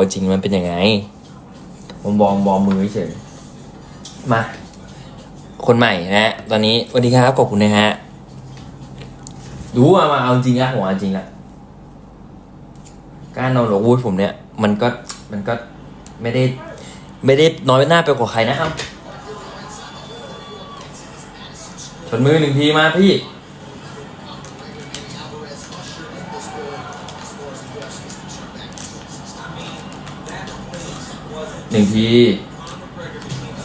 เอาจริงมันเป็นยังไงผมบอมบอมมือเฉยมา คนใหม่นะฮะตอนนี้สวัสดีครับขอบคุณนะฮะดูว่ามาเอาจริงอะผมเอาจริงอะการนอนหลววูดผมเนี่ย มันก็มันก็ไม่ได้ ไม่ได้น้อยหน้าไปกว่าใครนะครับชนมือหนึ่งทีมาพี่ หนึ่งที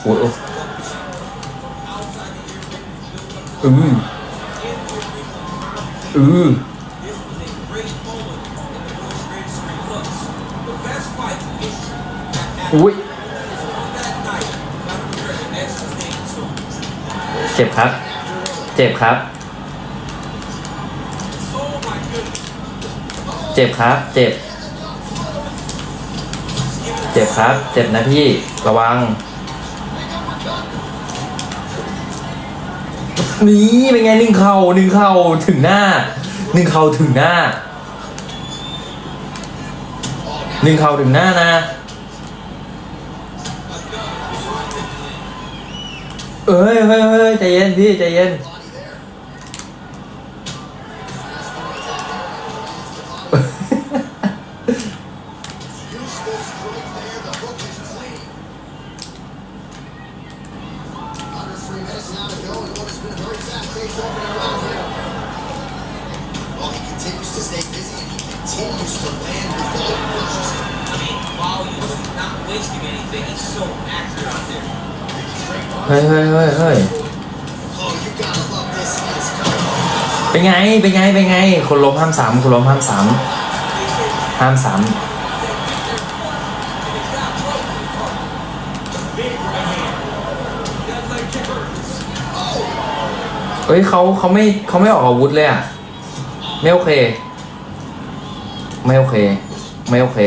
โอ้ยโอ้ยอืออืออุ้ยเจ็บครับ เจ็บครับ เจ็บครับ เจ็บ ครับ เจ็บนะพี่ ระวัง นี่เป็นไงหนึ่งเข่าหนึ่งเข่าถึงหน้าหนึ่งเข่าถึงหน้าหนึ่งเข่าถึงหน้านะ เอ้ยเฮ้ยเฮ้ยใจเย็นพี่ใจเย็น เฮ้ยเฮ้ยเฮ้ยเฮ้ย Oh, you gotta love this. He is coming. เป็นไง เป็นไง เป็นไง คนล้มห้ามสามคนล้มห้ามสามห้ามสาม เฮ้ยเขาเขาไม่เขาไม่ออกอาวุธเลยอะ ไม่โอเค ไม่โอเค ไม่โอเค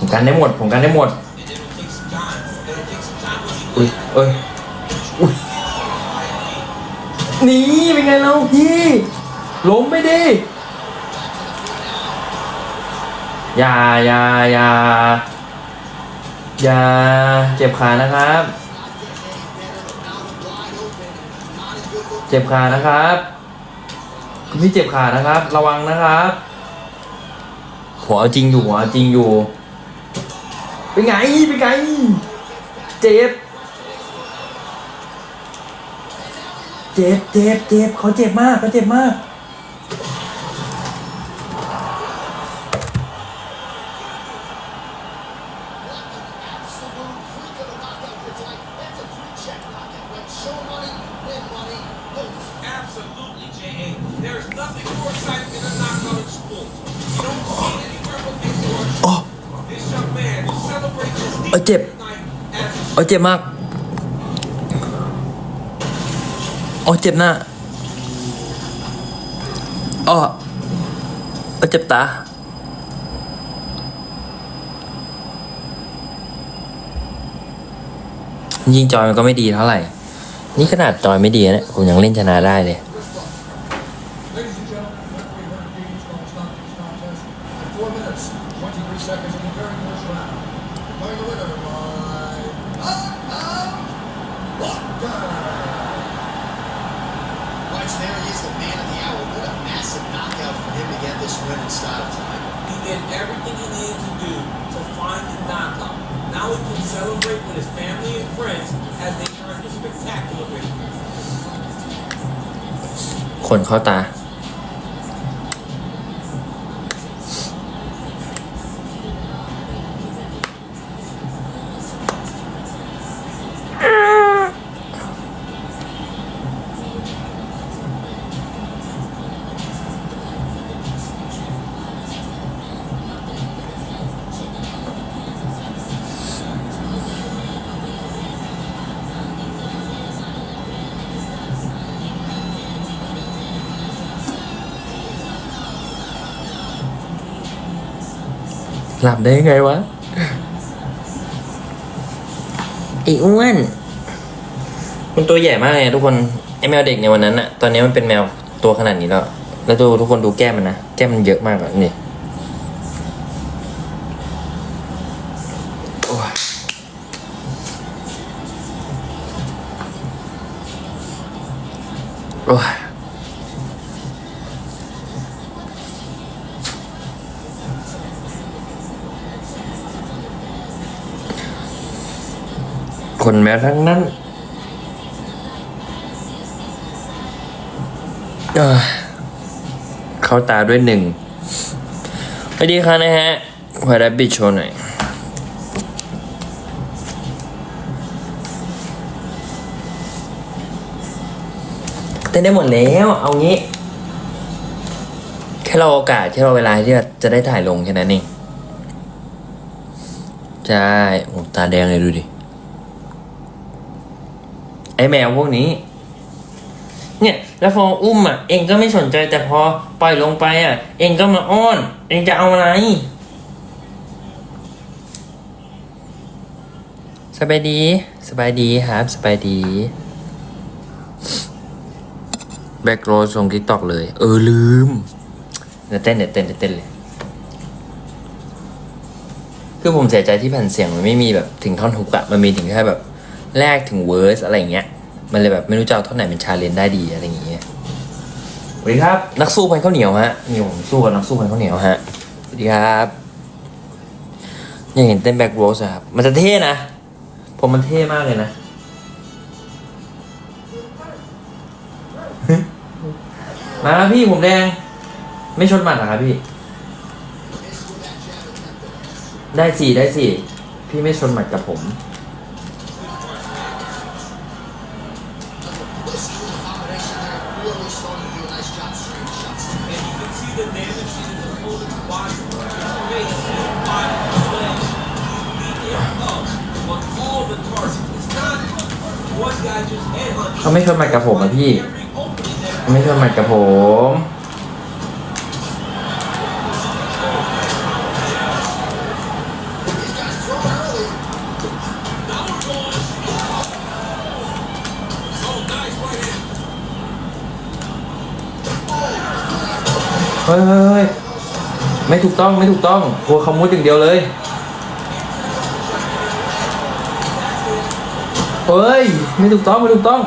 ผมกันได้หมด ผมกันได้หมด อุ้ยเอ้ยอุ้ยนี่เป็นไงเราพี่ล้มไปดิอย่าอย่าอย่า อย่าเจ็บขานะครับ เจ็บขานะครับคุณพี่เจ็บขานะครับ ระวังนะครับหัวจริงอยู่หัวจริงอยู่เป็นไงเป็นไง เจ็บ เจ็บเจ็บเจ็บเขาเจ็บมากเขาเจ็บมาก เออเจ็บโอ้เจ็บมากโอ้เจ็บหน้าอ้อโอ้เจ็บตายิงจอยมันก็ไม่ดีเท่าไหร่ นี่ขนาดจอยไม่ดีนะผมยังเล่นชนะได้เลย did everything he needed to do to find the knockout. Now he can celebrate with his family and friends as they earn a spectacular victory. ขนเข้าตา หลับได้ยังไงวะไอ้อ้วนมันตัวใหญ่มากเลยอะทุกคนไอแมวเด็กในวันนั้นอะตอนนี้มันเป็นแมวตัวขนาดนี้แล้ว แล้วดูทุกคนดูแก้มมันนะ แก้มมันเยอะมากอะนี่ คนแม้ทั้งนั้นเข้าตาด้วยหนึ่งสวัสดีค่ะนะฮะขอรับบิดโชว์หน่อยเต้นได้หมดแล้ว เอางี้ แค่เราโอกาส แค่เราเวลาที่จะได้ถ่ายลงแค่นั้นเอง ใช่โอ้ตาแดงเลยดูดิ ไอแมวพวกนี้ เนี่ย แล้วพออุ้มอะ เองก็ไม่สนใจแต่พอปล่อยลงไปอะ เองก็มาอ้อน เองจะเอาอะไรสบายดี สบายดีครับ สบายดี แบ็กโรสลงทิกตอกเลย เออ ลืมเดี๋ยวเต้นเดี๋ยวเต้นเดี๋ยวเต้นเลย คือผมเสียใจที่แผ่นเสียงมันไม่มีแบบถึงท่อนฮุกอะมันมีถึงแค่แบบ แรกถึงเวอร์สอะไรอย่างเงี้ย มันเลยแบบไม่รู้จะเอาท่อนไหนเป็นชาเลนจ์ได้ดีอะไรอย่างเงี้ยสวัสดีครับ นักสู้พันข้าวเหนียวฮะนี่ผมสู้กับนักสู้พันข้าวเหนียวฮะสวัสดีครับอยากเห็นเต้นแบ็กโรสอะครับ มันจะเท่นะ ผมมันเท่มากเลยนะ มาแล้วพี่ผมแดง ไม่ชนหมัดเหรอครับพี่ ได้สี่ได้สี่ พี่ไม่ชนหมัดกับผม ไม่ชนหมัดกับผมอะพี่ ไม่ชนหมัดกับผม เฮ้ยเฮ้ยเฮ้ยไม่ถูกต้องไม่ถูกต้องกลัวเขามุดอย่างเดียวเลย เฮ้ย ไม่ถูกต้องไม่ถูกต้อง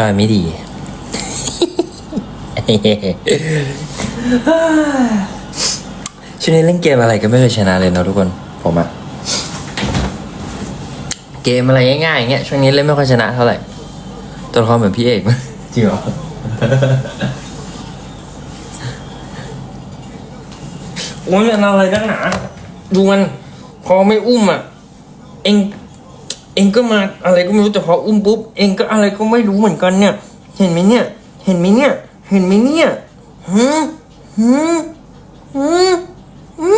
จอยไม่ดี ช่วงนี้เล่นเกมอะไรก็ไม่เคยชนะเลยเนาะทุกคน ผมอะเกมอะไรง่ายๆอย่างเงี้ยช่วงนี้เล่นไม่ค่อยชนะเท่าไหร่ ตัวละครเหมือนพี่เอกจริงเหรอโอ้ยมันอะไรนักหนา ดูมัน พอไม่อุ้มอะ เองเองก็มาอะไรก็ไม่รู้แต่พออุ้มปุ๊บเองก็อะไรก็ไม่รู้เหมือนกันเนี่ย เห็นไหมเนี่ย เห็นไหมเนี่ย เห็นไหมเนี่ยฮึฮึฮึฮึ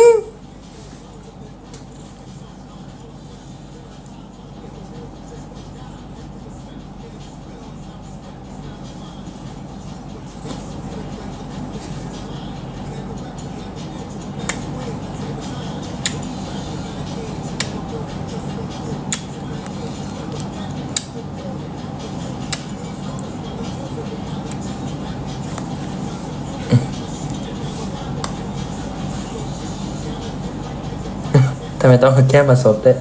ทำไมต้องเอาแก้มมาซดด้วย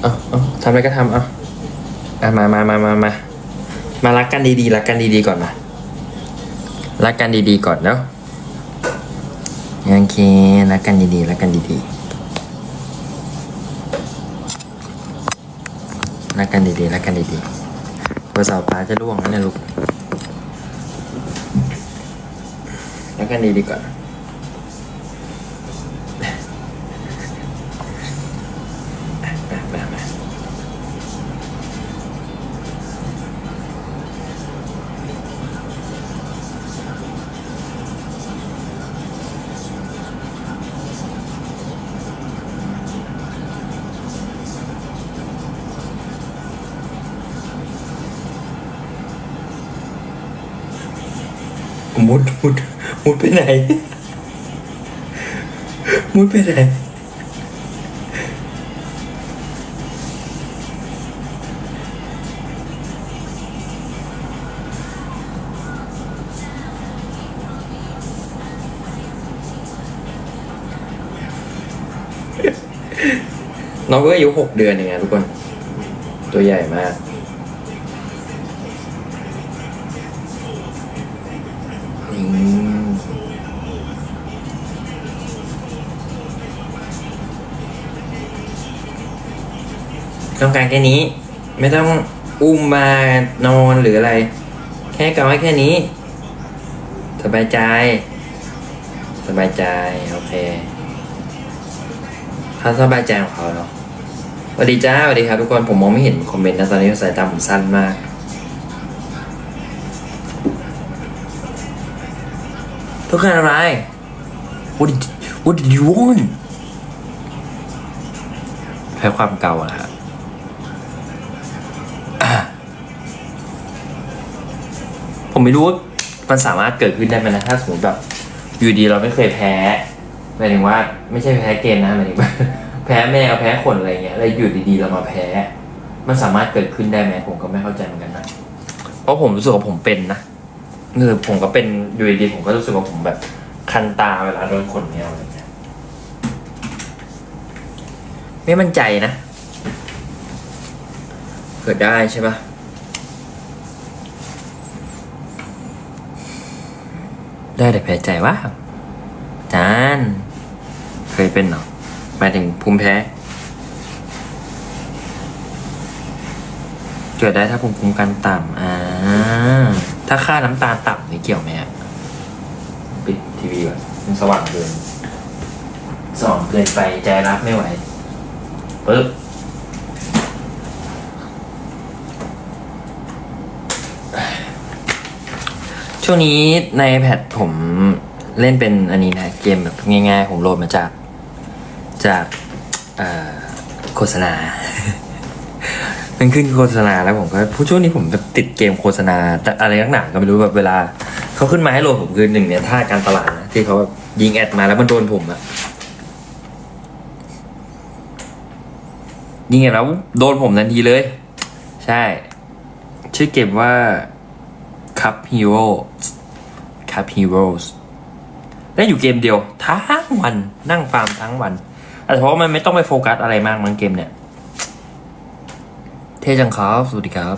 เอาเอาทำอะไรก็ทำเอาอะมามามามามามารักกันดีๆรักกันดีๆก่อนมารักกันดีๆก่อนเนาะโอเครักกันดีๆรักกันดีๆรักกันดีๆรักกันดีๆกลัวเสาฟ้าจะร่วงนะเนี่ยลูกรักกันดีๆก่อน ไปไหน มุดไปไหนน้องก็อายุหกเดือนเองนะทุกคน ตัวใหญ่มาก ต้องการแค่นี้ ไม่ต้องอุ้มมานอนหรืออะไร แค่กำไว้แค่นี้ สบายใจ สบายใจ โอเคเขาสบายใจของเขาเนาะสวัสดีจ้าสวัสดีครับทุกคนผมมองไม่เห็นคอมเมนต์นะตอนนี้สายตาผมสั้นมากต้องการอะไร What did What did you want แพ้ความเก่าอะครับ ผมไม่รู้ว่ามันสามารถเกิดขึ้นได้ไหมนะถ้าสมมติแบบอยู่ดีเราไม่เคยแพ้หมายถึงว่าไม่ใช่แพ้เกมนะหมายถึงว่าแพ้แมวแพ้ขนอะไรเงี้ยแล้วอยู่ดีๆเรามาแพ้ มันสามารถเกิดขึ้นได้ไหมผมก็ไม่เข้าใจเหมือนกันนะเพราะผมรู้สึกว่าผมเป็นนะคือผมก็เป็นอยู่ดีๆผมก็รู้สึกว่าผมแบบคันตาเวลาโดนขนแมวอะไรเงี้ยไม่มั่นใจนะ เกิดได้ใช่ปะ ได้แต่แพ้ใจว่าจานเคยเป็นเหรอหมายถึงภูมิแพ้ เกิดได้ถ้าภูมิคุ้มกันต่ำอ่าถ้าค่าน้ำตาลต่ำนี่เกี่ยวไหมอะปิดทีวีก่อนมันสว่างเกินสว่างเกินไปใจรับไม่ไหวปึ๊บ ช่วงนี้ในแพดผมเล่นเป็นอันนี้นะเกมแบบง่ายๆ ผมโหลดมาจาก จากโฆษณามันขึ้นโฆษณาแล้วผมก็ผู้ช่วงนี้ผมติดเกมโฆษณา แต่อะไรนักหนาก็ไม่รู้แบบเวลาเขาขึ้นมาให้โหลดผมคือหนึ่งเนี่ยท่าการตลาดนะที่เขาแบบยิงแอดมาแล้วมันโดนผมอะยิงแอดแล้วโดนผมทันทีเลย ใช่ ชื่อเกมว่า Cup Hero Cup Heroes ได้อยู่เกมเดียว ทั้งวันนั่งฟาร์มทั้งวันแต่เพราะว่ามันไม่ต้องไปโฟกัสอะไรมากมันเกมเนี่ย เท่จังครับ สวัสดีครับ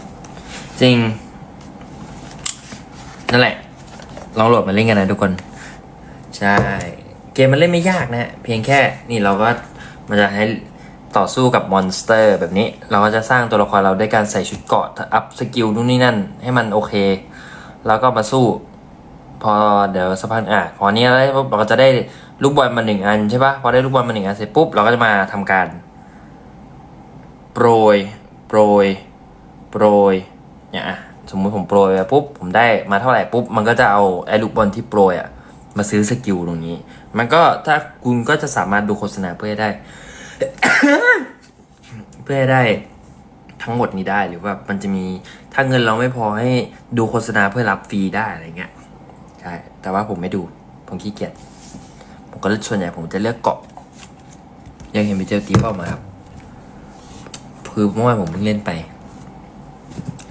จริง นั่นแหละ ลองโหลดมาเล่นกันนะทุกคน ใช่ เกมมันเล่นไม่ยากนะ เพียงแค่นี่เราก็มันจะให้ต่อสู้กับมอนสเตอร์แบบนี้ เราก็จะสร้างตัวละครเราด้วยการใส่ชุดเกาะอัพสกิลนู่นนี่นั่น ให้มันโอเค แล้วก็มาสู้ พอเดี๋ยวสักพักอะพอนี้แล้วเราก็จะได้ลูกบอลมาหนึ่งอันใช่ปะพอได้ลูกบอลมาหนึ่งอันเสร็จปุ๊บเราก็จะมาทำการโปรยโปรยโปรยเนี่ยอะสมมุติผมโปรยไปปุ๊บผมได้มาเท่าไหร่ปุ๊บมันก็จะเอาไอ้ลูกบอลที่โปรยอะมาซื้อสกิลตรงนี้ มันก็ถ้าคุณก็จะสามารถดูโฆษณาเพื่อได้ เพื่อได้ ทั้งหมดนี้ได้หรือว่ามันจะมีถ้าเงินเราไม่พอให้ดูโฆษณาเพื่อรับฟรีได้อะไรเงี้ยใช่แต่ว่าผมไม่ดู ผมขี้เกียจผมก็ส่วนใหญ่ผมจะเลือกเกาะ ยังเห็นไปเจอตีเป้ามาครับคือเมื่อวานผมเพิ่งเล่นไป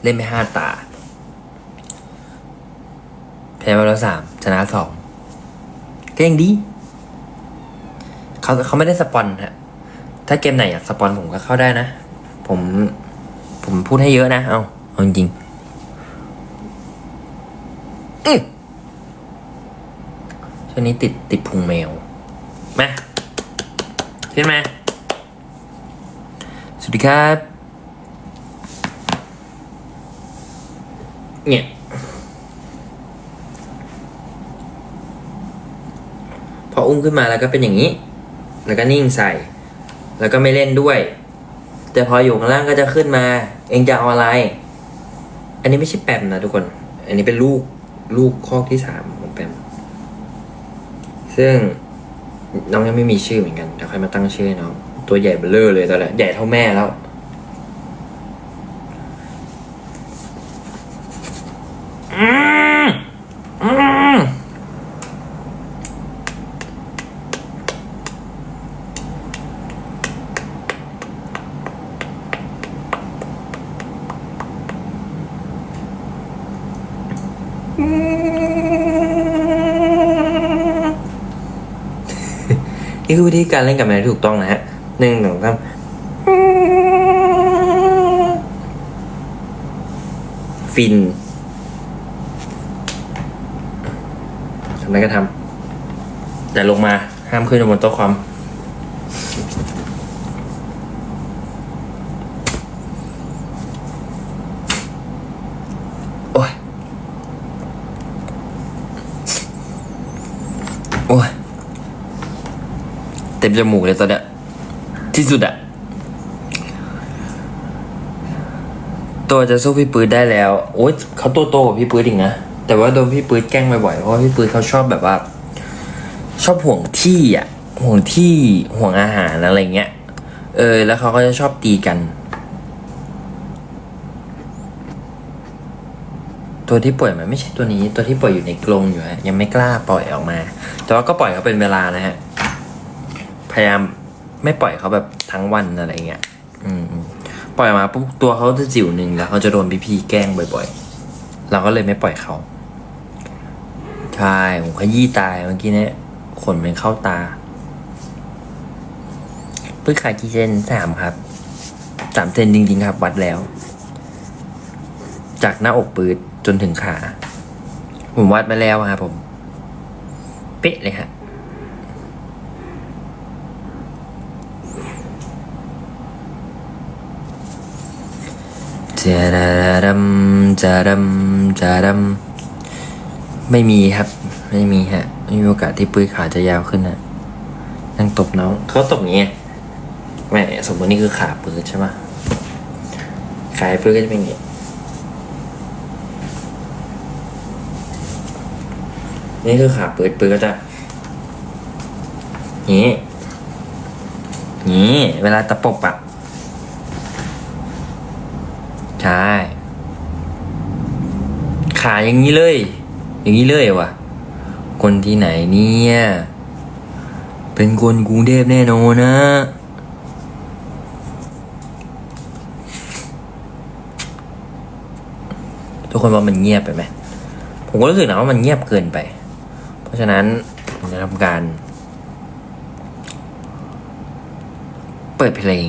เล่นไปห้าตาแพ้ไปแล้วสามชนะสองก็ยังดีเขาเขาไม่ได้สปอนฮะถ้าเกมไหนอยากสปอนผมก็เข้าได้นะ ผม ผมพูดให้เยอะนะ เอาเอาจริงอช่วงนี้ติดติดพุงแมว มาขึ้นมา สวัสดีครับ เนี่ย พออุ้มขึ้นมาแล้วก็เป็นอย่างนี้ แล้วก็นิ่งใส่ แล้วก็ไม่เล่นด้วย แต่พออยู่ข้างล่างก็จะขึ้นมา เองจะเอาอะไร อันนี้ไม่ใช่แปมนะทุกคน อันนี้เป็นลูกลูกข้อที่สามของแปม ซึ่งน้องยังไม่มีชื่อเหมือนกันเดี๋ยวค่อยมาตั้งชื่อให้น้อง ตัวใหญ่เบ้อร่อเลยตอนแรกใหญ่เท่าแม่แล้ว นี่คือวิธีการเล่นกับแมวที่ถูกต้องนะฮะหนึ่งสองสามฟินทำไรก็ทำแต่ลงมาห้ามขึ้นบนโต๊ะคอม โอ้ย โอ้ย เต็ม จมูกเลยตอนเนี้ยที่สุดอะตัวจะสู้พี่ปื๊ดได้แล้ว โอ๊ยเขาตัวโตกว่าพี่ปื๊ดอีกนะ แต่ว่าโดนพี่ปื๊ดแกล้งบ่อยๆเพราะพี่ปื๊ดเขาชอบแบบว่า ชอบห่วงที่อะห่วงที่ห่วงอาหารอะไรเงี้ย เออ แล้วเขาก็จะชอบตีกัน ตัวที่ป่วยมันไม่ใช่ตัวนี้ ตัวที่ป่วยอยู่ในกรงอยู่ฮะยังไม่กล้าปล่อยออกมา แต่ว่าก็ปล่อยเขาเป็นเวลานะฮะ พยายามไม่ปล่อยเขาแบบทั้งวันอะไรเงี้ย อืมปล่อยมาปุ๊บตัวเขาจะจิ๋วหนึ่งแล้วเขาจะโดนพี่พีแกล้งบ่อยๆ เราก็เลยไม่ปล่อยเขาใช่ผมขยี้ตายเมื่อกี้เนี่ยขนมันเข้าตาพิ่งขายกี่เซนสามครับสามเซนจริงๆครับ วัดแล้ว จากหน้าอกปืดจนถึงขา ผมวัดมาแล้วครับผม เป๊ะเลยฮะ จารารัมจารัมจารัมไม่มีครับ ไม่มีฮะ ไม่มีโอกาสที่ปื้ยขาจะยาวขึ้นนะนั่งตบน้องเขาตบอย่างเงี้ยแม่สมมตินี่คือขาปื้ใช่ปะขาปื้ก็จะเป็นอย่างงี้นี่คือขาปืดปืดก็จะนี้นี้เวลาตะปบอะ ใช่ ขาอย่างนี้เลย อย่างนี้เลยวะคนที่ไหนเนี่ย เป็นคนกรุงเทพแน่นอนนะ ทุกคนว่ามันเงียบไปไหม ผมก็รู้สึกนะว่ามันเงียบเกินไป เพราะฉะนั้นผมจะทำการ เปิดเพลง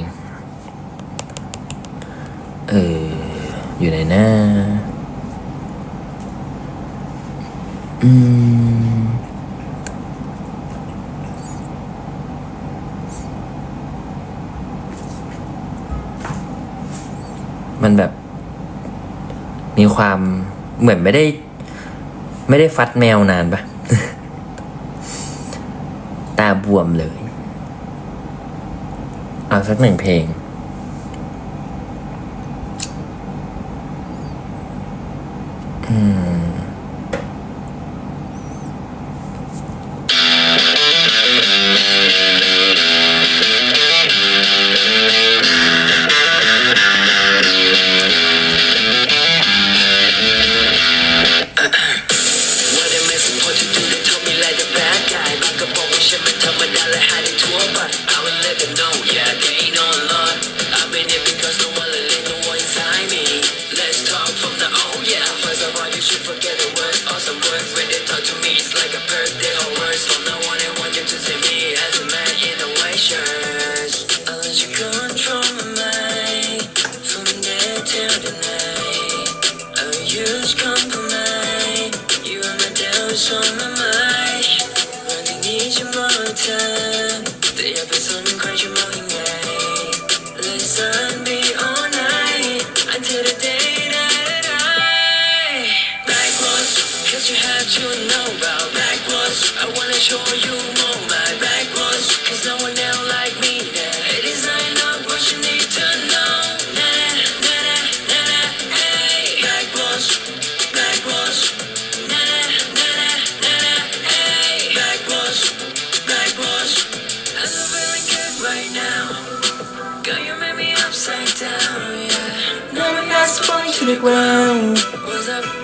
เออ อยู่ไหนนะอืมมันแบบ มีความเหมือนไม่ได้ ไม่ได้ฟัดแมวนานปะตาบวมเลย เอาสักหนึ่งเพลง to the ground.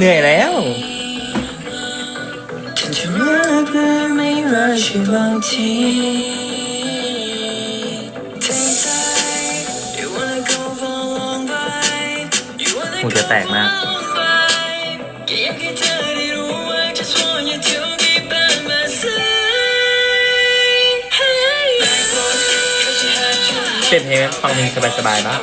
เหนื่อยแล้วจะรักหรือไม่รักช่วยบางทีทั้งใจ You wanna go for a long ride You wanna หูจะแตกมาก go long ride แค่อยากให้เธอได้รู้ว่า Just want you to be by my side Hey Backwards, 'cause you had your เปลี่ยนเพลงฟังเพลงสบายๆบ้าง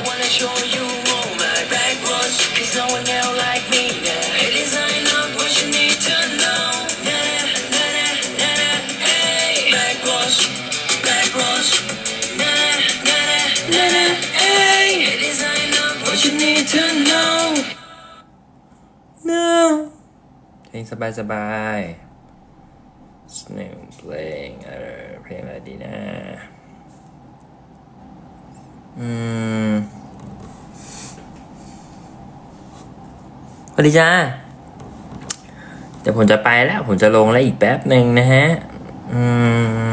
ลงสบายสบายๆหนึ่งเพลงเออเพลงอะไรดีนะ อืมสวัสดีจ้าเดี๋ยวผมจะไปแล้ว ผมจะลงแล้วอีกแป๊บหนึ่งนะฮะ อืม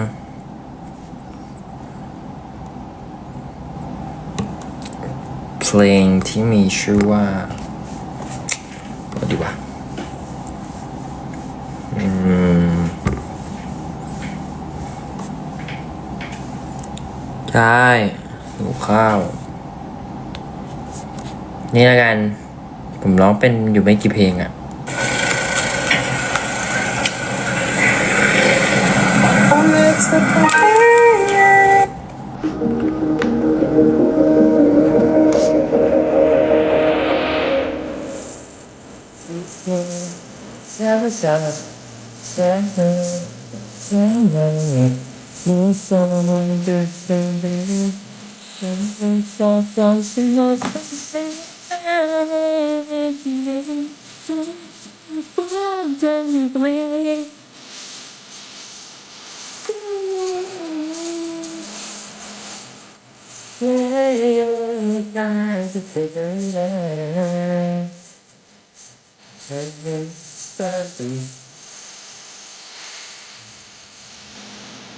เพลงที่มีชื่อว่าดีกว่าอืม ใช่หูข้าว นี่ละกัน ผมร้องเป็นอยู่ไม่กี่เพลงอะ่ะโอ้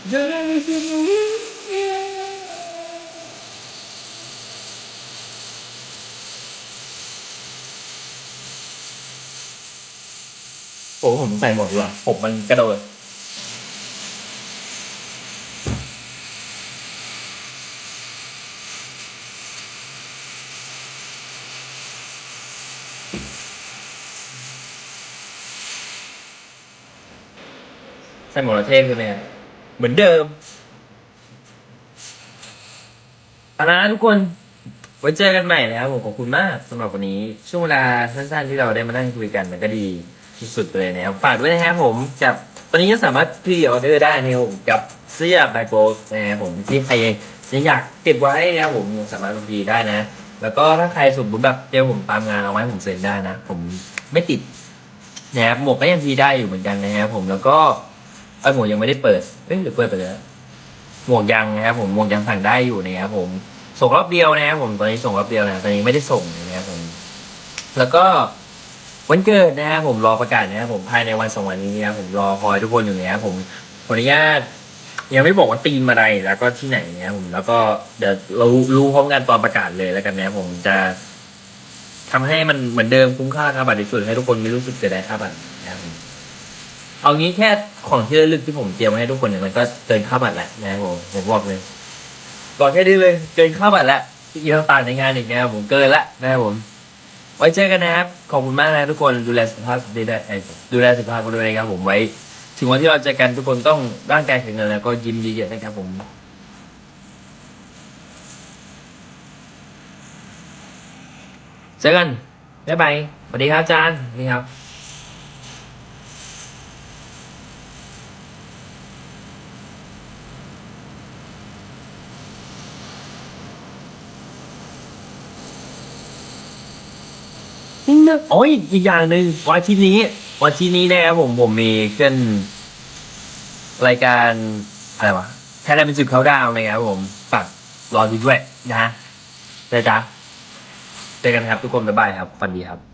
โอ้ผมใส่หมดเลยว่ะผมมันกระโดดใส่หมดแล้วเท่ขึ้นไหมอะ เหมือนเดิมเอาละทุกคน ไว้เจอกันใหม่นะครับผมขอบคุณมากสำหรับวันนี้ ช่วงเวลาสั้นๆที่เราได้มานั่งคุยกันมันก็ดีที่สุดเลยนะครับฝากด้วยนะครับผมกับตอนนี้ก็สามารถพรีออเดอร์ได้นะครับผมกับเสื้อแบล็คโบสนะครับผมที่ใครยังอยากเก็บไว้นะครับผมสามารถพรีได้นะ แล้วก็ถ้าใครสมมติแบบเจอผมตามงานเอาไว้ผมเซ็นได้นะ ผมไม่ติดนะครับหมวกก็ยังพรีได้อยู่เหมือนกันนะครับผมแล้วก็ อ้ยหมวกยังไม่ได้เปิดเอ้ยหรือเปิดไปแล้วหมวกยังนะครับผมหมวกยังสั่งได้อยู่นะครับผมส่งรอบเดียวนะครับผมตอนนี้ส่งรอบเดียวนะตอนนี้ไม่ได้ส่งนะครับผมแล้วก็วันเกิดนะครับผมรอประกาศนะครับผมภายในวันสองวันนี้นะครับผมรอคอยทุกคนอยู่นะครับผมขออนุญาตยังไม่บอกว่าตีมอะไรแล้วก็ที่ไหนนะครับผมแล้วก็เดี๋ยวเรารู้พร้อมกันตอนประกาศเลยแล้วกันนะครับผมจะทำให้มันเหมือนเดิมคุ้มค่าค่าบัตรที่สุดให้ทุกคนไม่รู้สึกเสียดายค่าบัตรนะครับผม เอางี้แค่ของที่ระลึกที่ผมเตรียมไว้ให้ทุกคนเนี่ยมันก็เกินค่าบัตรแหละนะครับผมผมบอกเลยก่อนแค่นี้เลยเกินค่าบัตรแล้วอีกต่างในงานอีกนะครับผมเกินละนะครับผม ไว้เจอกันนะครับ ขอบคุณมากนะทุกคนดูแลสุขภาพดีได้เอ้ยดูแลสุขภาพกันด้วยนะครับผมไว้ ถึงวันที่เราเจอกันทุกคนต้องร่างกายแข็งแรงแล้วก็ยิ้มเยอะๆนะครับผมเจอกันบ๊ายบายสวัสดีครับอาจารย์นี่ครับ โอ้ยอีกอย่างหนึ่งวันที่นี้ วันที่นี้นะครับผมผมมีขึ้น รายการอะไรวะแค่ได้เป็นจุดเขาดาวน์นะครับผมฝากรอดูด้วยนะนะจ๊ะเจอกันครับทุกคนบ๊ายบายครับฝันดีครับ